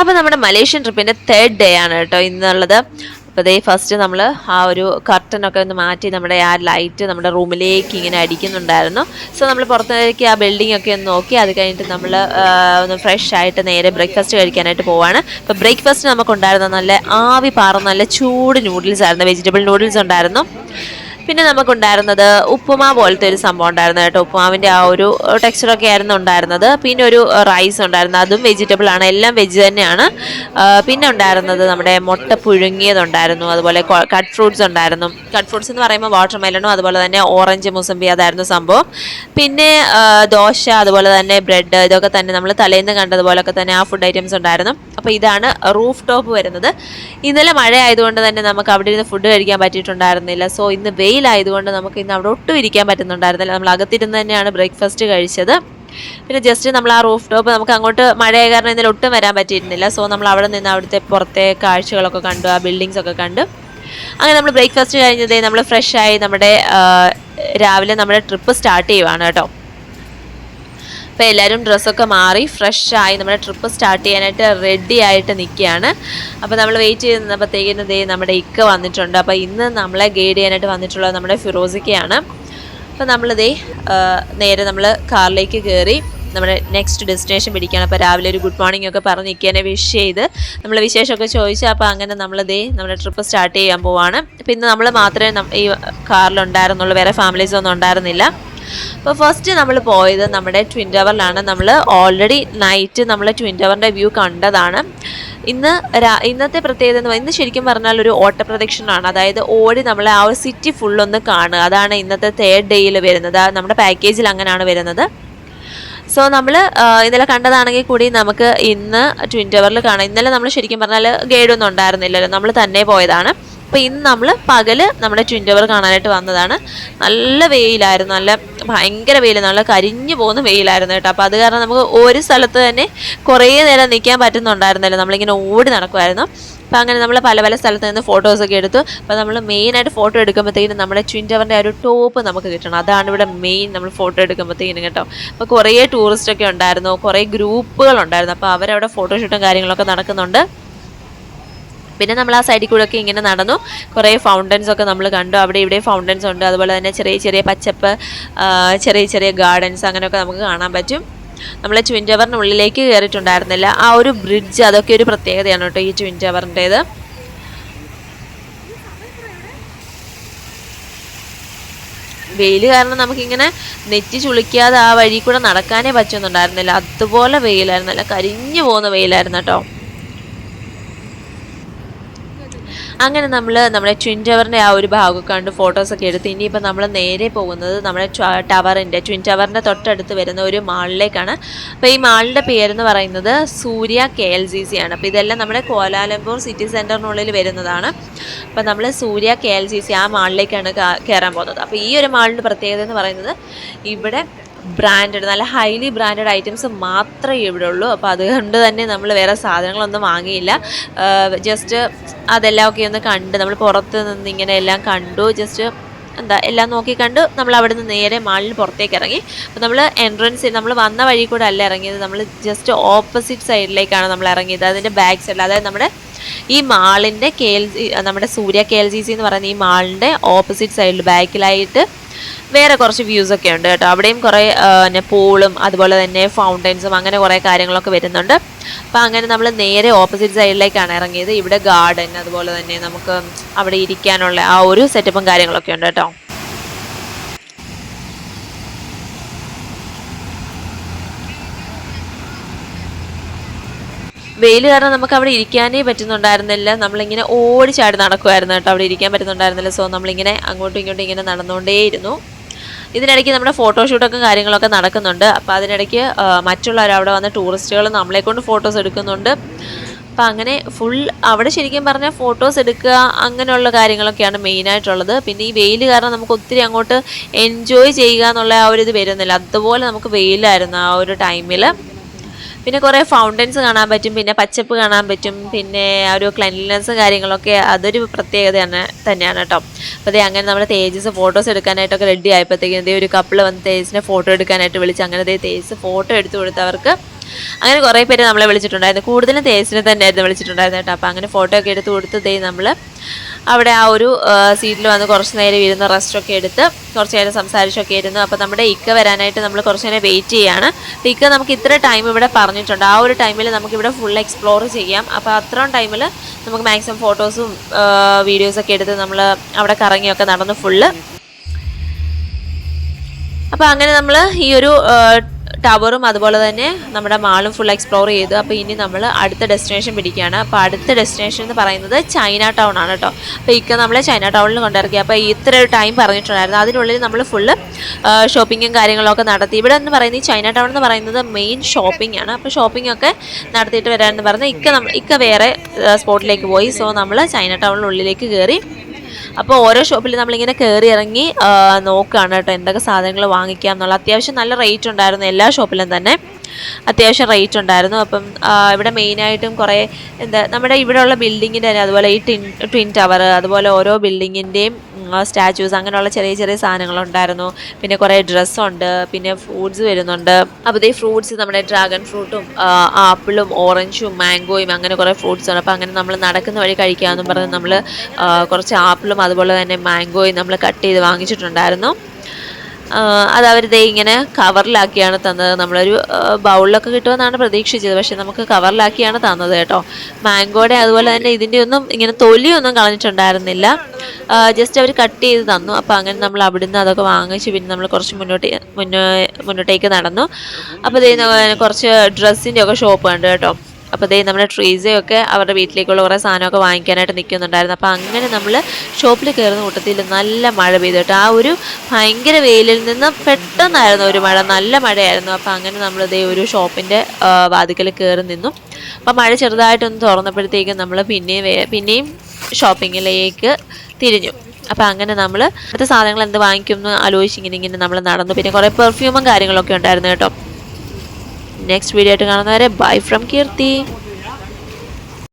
അപ്പോൾ നമ്മുടെ Malaysian ട്രിപ്പിന്റെ third day ആണ് കേട്ടോ ഇന്നുള്ളത്. അപ്പോൾ ദേ ഫസ്റ്റ് നമ്മൾ ആ ഒരു കർട്ടനൊക്കെ ഒന്ന് മാറ്റി നമ്മുടെ ആ ലൈറ്റ് നമ്മുടെ റൂമിലേക്ക് ഇങ്ങനെ അടിക്കുന്നുണ്ടായിരുന്നു. സോ നമ്മൾ പുറത്തേക്ക് ആ ബിൽഡിംഗ് ഒക്കെ ഒന്ന് നോക്കി അത് കഴിഞ്ഞിട്ട് നമ്മൾ ഒന്ന് ഫ്രഷ് ആയിട്ട് നേരെ ബ്രേക്ക്ഫാസ്റ്റ് കഴിക്കാനായിട്ട് പോവാണ്. അപ്പോൾ ബ്രേക്ക്ഫാസ്റ്റ് നമുക്കുണ്ടായിരുന്ന നല്ല ആവി പാറുന്ന നല്ല ചൂട് നൂഡിൽസ് ആയിരുന്നു വെജിറ്റബിൾ നൂഡിൽസ് ഉണ്ടായിരുന്നു. പിന്നെ നമുക്കുണ്ടായിരുന്നത് ഉപ്പുമാ പോലത്തെ ഒരു സംഭവം ഉണ്ടായിരുന്നു കേട്ടോ. ഉപ്പുമാവിന്റെ ആ ഒരു ടെക്സ്ചറൊക്കെ ആയിരുന്നു ഉണ്ടായിരുന്നത്. പിന്നെ ഒരു റൈസ് ഉണ്ടായിരുന്നു. അതും വെജിറ്റബിൾ ആണ്. എല്ലാം വെജ് തന്നെയാണ്. പിന്നെ ഉണ്ടായിരുന്നത് നമ്മുടെ മുട്ട പുഴുങ്ങിയതുണ്ടായിരുന്നു. അതുപോലെ കട്ട് ഫ്രൂട്ട്സ് ഉണ്ടായിരുന്നു. കട്ട് ഫ്രൂട്ട്സ് എന്ന് പറയുമ്പോൾ വാട്ടർ മെലണും അതുപോലെ തന്നെ ഓറഞ്ച് മുസമ്പി അതായിരുന്നു സംഭവം. പിന്നെ ദോശ അതുപോലെ തന്നെ ബ്രെഡ് ഇതൊക്കെ തന്നെ നമ്മൾ തലേന്ന് കണ്ടതുപോലൊക്കെ തന്നെ ആ ഫുഡ് ഐറ്റംസ് ഉണ്ടായിരുന്നു. അപ്പോൾ ഇതാണ് റൂഫ് ടോപ്പ് വരുന്നത്. ഇന്നലെ മഴ ആയതുകൊണ്ട് തന്നെ നമുക്ക് അവിടെ ഇരുന്ന് ഫുഡ് കഴിക്കാൻ പറ്റിയിട്ടുണ്ടായിരുന്നില്ല. സോ ഇന്ന് വെയിലായതുകൊണ്ട് നമുക്ക് ഇന്ന് അവിടെ ഒട്ടും ഇരിക്കാൻ പറ്റുന്നുണ്ടായിരുന്നില്ല. നമ്മൾ അകത്തിരുന്ന് തന്നെയാണ് ബ്രേക്ക്ഫാസ്റ്റ് കഴിച്ചത്. പിന്നെ ജസ്റ്റ് നമ്മൾ ആ റൂഫ് ടോപ്പ് നമുക്ക് അങ്ങോട്ട് മഴയായ കാരണം ഇന്നലെ ഒട്ടും വരാൻ പറ്റിയിരുന്നില്ല. സോ നമ്മൾ അവിടെ നിന്ന് അവിടുത്തെ പുറത്തെ കാഴ്ചകളൊക്കെ കണ്ടു ആ ബിൽഡിങ്സ് ഒക്കെ കണ്ടു. അങ്ങനെ നമ്മൾ ബ്രേക്ക്ഫാസ്റ്റ് കഴിഞ്ഞതേ നമ്മൾ ഫ്രഷ് ആയി നമ്മുടെ രാവിലെ നമ്മുടെ ട്രിപ്പ് സ്റ്റാർട്ട് ചെയ്യുവാണ് കേട്ടോ. അപ്പോൾ എല്ലാവരും ഡ്രസ്സൊക്കെ മാറി ഫ്രഷ് ആയി നമ്മുടെ ട്രിപ്പ് സ്റ്റാർട്ട് ചെയ്യാനായിട്ട് റെഡി ആയിട്ട് നിൽക്കുകയാണ്. അപ്പോൾ നമ്മൾ വെയിറ്റ് ചെയ്ത് നിന്നപ്പോഴത്തേക്കിന് ദേ നമ്മുടെ ഇക്ക വന്നിട്ടുണ്ട്. അപ്പോൾ ഇന്ന് നമ്മളെ ഗൈഡ് ചെയ്യാനായിട്ട് വന്നിട്ടുള്ളത് നമ്മുടെ ഫിറോസിക്കയാണ് അപ്പോൾ നമ്മളിതേ നേരെ നമ്മൾ കാറിലേക്ക് കയറി നമ്മുടെ നെക്സ്റ്റ് ഡെസ്റ്റിനേഷൻ പിടിക്കുകയാണ്. അപ്പോൾ രാവിലെ ഒരു ഗുഡ് മോർണിംഗ് ഒക്കെ പറഞ്ഞ് നിൽക്കാനെ വിഷ് ചെയ്ത് നമ്മൾ വിശേഷമൊക്കെ ചോദിച്ചു. അപ്പോൾ അങ്ങനെ നമ്മളിതേ നമ്മുടെ ട്രിപ്പ് സ്റ്റാർട്ട് ചെയ്യാൻ പോവാണ്. അപ്പോൾ ഇന്ന് നമ്മൾ മാത്രമേ ഈ കാറിലുണ്ടായിരുന്നുള്ളൂ വേറെ ഫാമിലീസ് ഒന്നും ഉണ്ടായിരുന്നില്ല. അപ്പോൾ ഫസ്റ്റ് നമ്മൾ പോയത് നമ്മുടെ ട്വിൻ ടവറിലാണ് നമ്മൾ ഓൾറെഡി നൈറ്റ് നമ്മൾ ട്വിൻ ടവറിന്റെ വ്യൂ കണ്ടതാണ്. ഇന്ന് ഇന്നത്തെ പ്രത്യേകത എന്ന് ഇന്ന് ശരിക്കും പറഞ്ഞാൽ ഒരു ഓട്ടപ്രദക്ഷിണമാണ് അതായത് ഓടി നമ്മൾ ആ ഒരു സിറ്റി ഫുള്ളൊന്ന് കാണുക. അതാണ് ഇന്നത്തെ തേർഡ് ഡേയിൽ വരുന്നത്. നമ്മുടെ പാക്കേജിൽ അങ്ങനെയാണ് വരുന്നത്. സോ നമ്മൾ ഇന്നലെ കണ്ടതാണെങ്കിൽ കൂടി നമുക്ക് ഇന്ന് ട്വിൻ ടവറിൽ കാണാം. ഇന്നലെ നമ്മൾ ശരിക്കും പറഞ്ഞാൽ ഗൈഡൊന്നും ഉണ്ടായിരുന്നില്ലല്ലോ. നമ്മൾ തന്നെ പോയതാണ്. അപ്പോൾ ഇന്ന് നമ്മൾ പകൽ നമ്മുടെ ട്വിൻ ടവർ കാണാനായിട്ട് വന്നതാണ്. നല്ല വെയിലായിരുന്നു. നല്ല ഭയങ്കര വെയിൽ നല്ല കരിഞ്ഞു പോകുന്ന വെയിലായിരുന്നു കേട്ടോ. അപ്പോൾ അത് കാരണം നമുക്ക് ഒരു സ്ഥലത്ത് തന്നെ കുറേ നേരം നിൽക്കാൻ പറ്റുന്നുണ്ടായിരുന്നില്ല. നമ്മളിങ്ങനെ ഓടി നടക്കുമായിരുന്നു അപ്പോൾ അങ്ങനെ നമ്മൾ പല പല സ്ഥലത്ത് നിന്ന് ഫോട്ടോസൊക്കെ എടുത്തു. അപ്പോൾ നമ്മൾ മെയിനായിട്ട് ഫോട്ടോ എടുക്കുമ്പോഴത്തേക്കും നമ്മുടെ ട്വിൻ ടവറിന്റെ ഒരു ടോപ്പ് നമുക്ക് കിട്ടണം. അതാണ് ഇവിടെ മെയിൻ നമ്മൾ ഫോട്ടോ എടുക്കുമ്പോഴത്തേക്കും കേട്ടോ. അപ്പോൾ കുറേ ടൂറിസ്റ്റൊക്കെ ഉണ്ടായിരുന്നു. കുറേ ഗ്രൂപ്പുകൾ ഉണ്ടായിരുന്നു. അപ്പോൾ അവരവിടെ ഫോട്ടോഷൂട്ടും കാര്യങ്ങളൊക്കെ നടക്കുന്നുണ്ട്. പിന്നെ നമ്മൾ ആ സൈഡിൽ കൂടെ ഒക്കെ ഇങ്ങനെ നടന്നു. കുറേ ഫൗണ്ടൻസ് ഒക്കെ നമ്മൾ കണ്ടു. അവിടെ ഇവിടെ ഫൗണ്ടൻസ് ഉണ്ട്. അതുപോലെ തന്നെ ചെറിയ ചെറിയ പച്ചപ്പ് ചെറിയ ചെറിയ ഗാർഡൻസ് അങ്ങനെയൊക്കെ നമുക്ക് കാണാൻ പറ്റും. നമ്മൾ ട്വിൻ ടവറിനുള്ളിലേക്ക് കയറിയിട്ടുണ്ടായിരുന്നില്ല. ആ ഒരു ബ്രിഡ്ജ് അതൊക്കെ ഒരു പ്രത്യേകതയാണ് കേട്ടോ ഈ ട്വിൻ ടവറിന്റേത് വെയിൽ കാരണം നമുക്കിങ്ങനെ നെറ്റി ചുളിക്കാതെ ആ വഴി കൂടെ നടക്കാനേ പറ്റുന്നുണ്ടായിരുന്നില്ല. അതുപോലെ വെയിലായിരുന്നല്ല. കരിഞ്ഞു പോകുന്ന വെയിലായിരുന്നു കേട്ടോ. അങ്ങനെ നമ്മൾ നമ്മുടെ ട്വിൻ ടവറിന്റെ ആ ഒരു ഭാഗമൊക്കെ കണ്ട് ഫോട്ടോസൊക്കെ എടുത്ത് ഇനിയിപ്പോൾ നമ്മൾ നേരെ പോകുന്നത് നമ്മുടെ ടവറിന്റെ ട്വിൻ ടവറിന്റെ തൊട്ടടുത്ത് വരുന്ന ഒരു മാളിലേക്കാണ് അപ്പോൾ ഈ മാളിന്റെ പേരെന്ന് പറയുന്നത് Surya K L C C ആണ്. അപ്പോൾ ഇതെല്ലാം നമ്മുടെ കോലാലംപൂർ സിറ്റി സെന്ററിനുള്ളിൽ വരുന്നതാണ്. അപ്പോൾ നമ്മൾ Surya K L C C ആ മാളിലേക്കാണ് കയറാൻ പോകുന്നത്. അപ്പോൾ ഈ ഒരു മാളിന്റെ പ്രത്യേകത എന്ന് പറയുന്നത് ഇവിടെ ബ്രാൻഡഡ് നല്ല ഹൈലി ബ്രാൻഡഡ് ഐറ്റംസ് മാത്രമേ ഇവിടെ ഉള്ളൂ അപ്പോൾ അതുകൊണ്ട് തന്നെ നമ്മൾ വേറെ സാധനങ്ങളൊന്നും വാങ്ങിയില്ല. ജസ്റ്റ് അതെല്ലാം ഒക്കെ ഒന്ന് കണ്ട് നമ്മൾ പുറത്ത് നിന്ന് ഇങ്ങനെ എല്ലാം കണ്ടു. ജസ്റ്റ് എന്താ എല്ലാം നോക്കി കണ്ട്. നമ്മൾ അവിടെ നിന്ന് നേരെ മാളിൽ പുറത്തേക്ക് ഇറങ്ങി. അപ്പോൾ നമ്മൾ എൻട്രൻസ് നമ്മൾ വന്ന വഴി കൂടെ അല്ല ഇറങ്ങിയത്. നമ്മൾ ജസ്റ്റ് ഓപ്പോസിറ്റ് സൈഡിലേക്കാണ് നമ്മൾ ഇറങ്ങിയത്. അതിന്റെ ബാക്ക് സൈഡിൽ അതായത് നമ്മുടെ ഈ മാളിന്റെ കെ എൽ നമ്മുടെ Surya K L C C എന്ന് പറയുന്ന ഈ മാളിന്റെ ഓപ്പോസിറ്റ് സൈഡിൽ ബാക്കിലായിട്ട് വേറെ കുറച്ച് വ്യൂസ് ഒക്കെ ഉണ്ട് കേട്ടോ. അവിടെയും കുറേ പിന്നെ പൂളും അതുപോലെ തന്നെ ഫൗണ്ടൈൻസും അങ്ങനെ കുറേ കാര്യങ്ങളൊക്കെ വരുന്നുണ്ട്. അപ്പോൾ അങ്ങനെ നമ്മൾ നേരെ ഓപ്പോസിറ്റ് സൈഡിലേക്കാണ് ഇറങ്ങിയത്. ഇവിടെ ഗാർഡൻ അതുപോലെ തന്നെ നമുക്ക് അവിടെ ഇരിക്കാനുള്ള ആ ഒരു സെറ്റപ്പും കാര്യങ്ങളൊക്കെ ഉണ്ട് കേട്ടോ. വെയിൽ കാരണം നമുക്ക് അവിടെ ഇരിക്കാനേ പറ്റുന്നുണ്ടായിരുന്നില്ല. നമ്മളിങ്ങനെ ചാടി നടക്കുമായിരുന്നു കേട്ടോ. അവിടെ ഇരിക്കാൻ പറ്റുന്നുണ്ടായിരുന്നില്ല. സോ നമ്മളിങ്ങനെ അങ്ങോട്ടും ഇങ്ങോട്ടും ഇങ്ങനെ നടന്നുകൊണ്ടേയിരുന്നു. ഇതിനിടയ്ക്ക് നമ്മുടെ ഫോട്ടോഷൂട്ടൊക്കെ കാര്യങ്ങളൊക്കെ നടക്കുന്നുണ്ട്. അപ്പോൾ അതിനിടയ്ക്ക് മറ്റുള്ളവർ അവിടെ വന്ന ടൂറിസ്റ്റുകൾ നമ്മളെ കൊണ്ട് ഫോട്ടോസ് എടുക്കുന്നുണ്ട്. അപ്പം അങ്ങനെ ഫുൾ അവിടെ ശരിക്കും പറഞ്ഞാൽ ഫോട്ടോസ് എടുക്കുക അങ്ങനെയുള്ള കാര്യങ്ങളൊക്കെയാണ് മെയിനായിട്ടുള്ളത് പിന്നെ ഈ വെയിൽ കാരണം നമുക്ക് ഒത്തിരി അങ്ങോട്ട് എൻജോയ് ചെയ്യുക എന്നുള്ള ആ ഒരു ഇത് വരുന്നില്ല. അതുപോലെ നമുക്ക് വെയിലായിരുന്നു ആ ഒരു ടൈമിൽ പിന്നെ കുറേ ഫൗണ്ടൻസ് കാണാൻ പറ്റും പിന്നെ പച്ചപ്പ് കാണാൻ പറ്റും പിന്നെ ഒരു ക്ലെൻലിനെസ് കാര്യങ്ങളൊക്കെ അതൊരു പ്രത്യേകതയാണ് തന്നെയാണ് കേട്ടോ. അപ്പോൾ ദേ അങ്ങനെ നമ്മുടെ തേജസ് ഫോട്ടോസ് എടുക്കാനായിട്ടൊക്കെ റെഡി ആയപ്പോഴത്തേക്കും ഇതേ ഒരു കപ്പിൾ വന്ന് തേജസിനെ ഫോട്ടോ എടുക്കാനായിട്ട് വിളിച്ച് അങ്ങനെ ദേ തേജസ് ഫോട്ടോ എടുത്തു കൊടുത്തവർക്ക് അങ്ങനെ കുറേ പേര് നമ്മളെ വിളിച്ചിട്ടുണ്ടായിരുന്നു. കൂടുതലും തേജസിനെ തന്നെയായിരുന്നു വിളിച്ചിട്ടുണ്ടായിരുന്നു കേട്ടോ. അപ്പോൾ അങ്ങനെ ഫോട്ടോ ഒക്കെ എടുത്ത് കൊടുത്ത് ദേ നമ്മൾ അവിടെ ആ ഒരു സീറ്റിൽ വന്ന് കുറച്ച് നേരം ഇരുന്ന് റെസ്റ്റൊക്കെ എടുത്ത് കുറച്ച് നേരം സംസാരിച്ചൊക്കെ ഇരുന്നു. അപ്പോൾ നമ്മുടെ ഇക്ക വരാനായിട്ട് നമ്മൾ കുറച്ച് നേരം വെയിറ്റ് ചെയ്യാണ്. അപ്പോൾ ഇക്ക നമുക്ക് ഇത്ര ടൈം ഇവിടെ പറഞ്ഞിട്ടുണ്ട്. ആ ഒരു ടൈമിൽ നമുക്ക് ഇവിടെ ഫുൾ എക്സ്പ്ലോർ ചെയ്യാം. അപ്പോൾ അത്രയും ടൈമിൽ നമുക്ക് മാക്സിമം ഫോട്ടോസും വീഡിയോസൊക്കെ എടുത്ത് നമ്മൾ അവിടെ കറങ്ങിയൊക്കെ നടന്ന് ഫുള്ള് അപ്പോൾ അങ്ങനെ നമ്മൾ ഈ ഒരു ടവറും അതുപോലെ തന്നെ നമ്മുടെ മാളും ഫുൾ എക്സ്പ്ലോർ ചെയ്തു. അപ്പോൾ ഇനി നമ്മൾ അടുത്ത ഡെസ്റ്റിനേഷൻ പിടിക്കുകയാണ്. അപ്പോൾ അടുത്ത ഡെസ്റ്റിനേഷൻ എന്ന് പറയുന്നത് ചൈന ടൗൺ ആണ് കേട്ടോ അപ്പോൾ ഇക്ക നമ്മളെ ചൈന ടൗണിൽ കൊണ്ടിറക്കി. അപ്പോൾ ഇത്ര ഒരു ടൈം പറഞ്ഞിട്ടുണ്ടായിരുന്നു. അതിനുള്ളിൽ നമ്മൾ ഫുള്ള് ഷോപ്പിങ്ങും കാര്യങ്ങളൊക്കെ നടത്തി. ഇവിടെ എന്ന് പറയുന്നത് ഈ ചൈന ടൗൺ എന്ന് പറയുന്നത് മെയിൻ ഷോപ്പിംഗ് ആണ്. അപ്പോൾ ഷോപ്പിംഗ് ഒക്കെ നടത്തിയിട്ട് വരാമെന്ന് പറഞ്ഞ് ഇക്ക നമ്മൾ ഇക്ക വേറെ സ്പോട്ടിലേക്ക് പോയി. സോ നമ്മൾ ചൈന ടൗണിനുള്ളിലേക്ക് കയറി അപ്പോൾ ഓരോ ഷോപ്പിൽ നമ്മളിങ്ങനെ കയറി ഇറങ്ങി നോക്കുകയാണ് കേട്ടോ എന്തൊക്കെ സാധനങ്ങൾ വാങ്ങിക്കാം എന്നുള്ള. അത്യാവശ്യം നല്ല റേറ്റ് ഉണ്ടായിരുന്നു എല്ലാ ഷോപ്പിലും തന്നെ. അത്യാവശ്യം റേറ്റ് ഉണ്ടായിരുന്നു. അപ്പം ഇവിടെ മെയിനായിട്ടും കുറേ എന്താ നമ്മുടെ ഇവിടെയുള്ള ബിൽഡിങ്ങിന്റെ തന്നെ അതുപോലെ ഈ ട്വിൻ ട്വിൻ ടവർ അതുപോലെ ഓരോ ബിൽഡിങ്ങിന്റെയും സ്റ്റാച്യൂസ് അങ്ങനെയുള്ള ചെറിയ ചെറിയ സാധനങ്ങളുണ്ടായിരുന്നു. പിന്നെ കുറേ ഡ്രസ്സുണ്ട് പിന്നെ ഫ്രൂട്ട്സ് വരുന്നുണ്ട്. അപ്പോൾ ഈ ഫ്രൂട്ട്സ് നമ്മുടെ ഡ്രാഗൺ ഫ്രൂട്ടും ആപ്പിളും ഓറഞ്ചും മാംഗോയും അങ്ങനെ കുറേ ഫ്രൂട്ട്സ് ഉണ്ട് അപ്പോൾ അങ്ങനെ നമ്മൾ നടക്കുന്ന വഴി കഴിക്കാമെന്നും പറഞ്ഞ് നമ്മൾ കുറച്ച് ആപ്പിളും അതുപോലെ തന്നെ മാംഗോയും നമ്മൾ കട്ട് ചെയ്ത് വാങ്ങിച്ചിട്ടുണ്ടായിരുന്നു. അത് അവർ ദേ ഇങ്ങനെ കവറിലാക്കിയാണ് തന്നത്. നമ്മളൊരു ബൗളിലൊക്കെ കിട്ടുമെന്നാണ് പ്രതീക്ഷിച്ചത്. പക്ഷെ നമുക്ക് കവറിലാക്കിയാണ് തന്നത് കേട്ടോ. മാംഗോയുടെ അതുപോലെ തന്നെ ഇതിന്റെ ഒന്നും ഇങ്ങനെ തൊലിയൊന്നും കളഞ്ഞിട്ടുണ്ടായിരുന്നില്ല. ജസ്റ്റ് അവർ കട്ട് ചെയ്ത് തന്നു. അപ്പോൾ അങ്ങനെ നമ്മൾ അവിടുന്ന് അതൊക്കെ വാങ്ങിച്ച് പിന്നെ നമ്മൾ കുറച്ച് മുന്നോട്ട് മുന്നോ മുന്നോട്ടേക്ക് നടന്നു. അപ്പോൾ ദേ ന- കുറച്ച് ഡ്രസ്സിന്റെ ഒക്കെ ഷോപ്പ് കണ്ടു കേട്ടോ. അപ്പോൾ ദേ നമ്മുടെ ട്രീസയൊക്കെ അവരുടെ വീട്ടിലേക്കുള്ള കുറേ സാധനമൊക്കെ വാങ്ങിക്കാനായിട്ട് നിൽക്കുന്നുണ്ടായിരുന്നു. അപ്പോൾ അങ്ങനെ നമ്മൾ ഷോപ്പിൽ കയറുന്ന കൂട്ടത്തിൽ നല്ല മഴ പെയ്തു കേട്ടോ. ആ ഒരു ഭയങ്കര വെയിലിൽ നിന്ന് പെട്ടെന്നായിരുന്നു ഒരു മഴ നല്ല മഴയായിരുന്നു. അപ്പോൾ അങ്ങനെ നമ്മൾ ദേ ഒരു ഷോപ്പിന്റെ വാതിക്കൽ കയറി നിന്നു. അപ്പോൾ മഴ ചെറുതായിട്ടൊന്ന് തുറന്നപ്പോഴത്തേക്കും നമ്മൾ പിന്നെയും പിന്നെയും ഷോപ്പിങ്ങിലേക്ക് തിരിഞ്ഞു. അപ്പോൾ അങ്ങനെ നമ്മൾ അടുത്ത സാധനങ്ങൾ എന്ത് വാങ്ങിക്കും എന്ന് ആലോചിച്ച് ഇങ്ങനെ ഇങ്ങനെ നമ്മൾ നടന്നു. പിന്നെ കുറേ പെർഫ്യൂമും കാര്യങ്ങളൊക്കെ ഉണ്ടായിരുന്നു കേട്ടോ. നെക്സ്റ്റ് വീഡിയോ ആയിട്ട് കാണുന്നവരെ ബൈ ഫ്രം കീർത്തി.